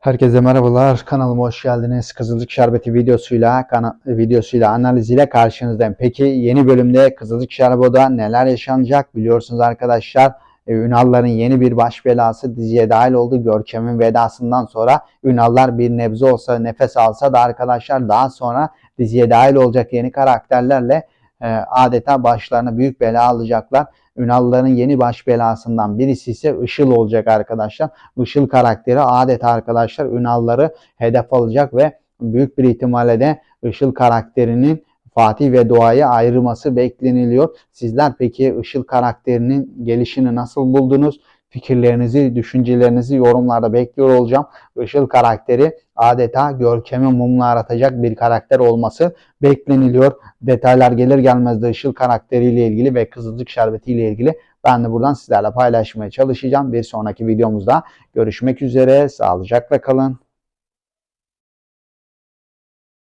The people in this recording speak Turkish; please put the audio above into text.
Herkese merhabalar. Kanalıma hoş geldiniz. Kızılcık Şerbeti videosuyla videosuyla analiziyle karşınızdayım. Peki yeni bölümde Kızılcık Şerbeti'de neler yaşanacak biliyorsunuz arkadaşlar. E, Ünalların yeni bir baş belası diziye dahil oldu. Görkem'in vedasından sonra Ünallar bir nebze olsa nefes alsa da arkadaşlar daha sonra diziye dahil olacak yeni karakterlerle e, adeta başlarına büyük bela alacaklar. Ünalların yeni baş belasından birisi ise Işıl olacak arkadaşlar. Işıl karakteri adeta arkadaşlar Ünalları hedef alacak ve büyük bir ihtimalle de Işıl karakterinin Fatih ve Doğa'ya ayrılması bekleniliyor. Sizler peki Işıl karakterinin gelişini nasıl buldunuz? Fikirlerinizi, düşüncelerinizi yorumlarda bekliyor olacağım. Işıl karakteri adeta görkemi mumlaratacak bir karakter olması bekleniliyor. Detaylar gelir gelmez de Işıl karakteriyle ilgili ve Kızılcık Şerbeti ile ilgili ben de buradan sizlerle paylaşmaya çalışacağım. Bir sonraki videomuzda görüşmek üzere. Sağlıcakla kalın.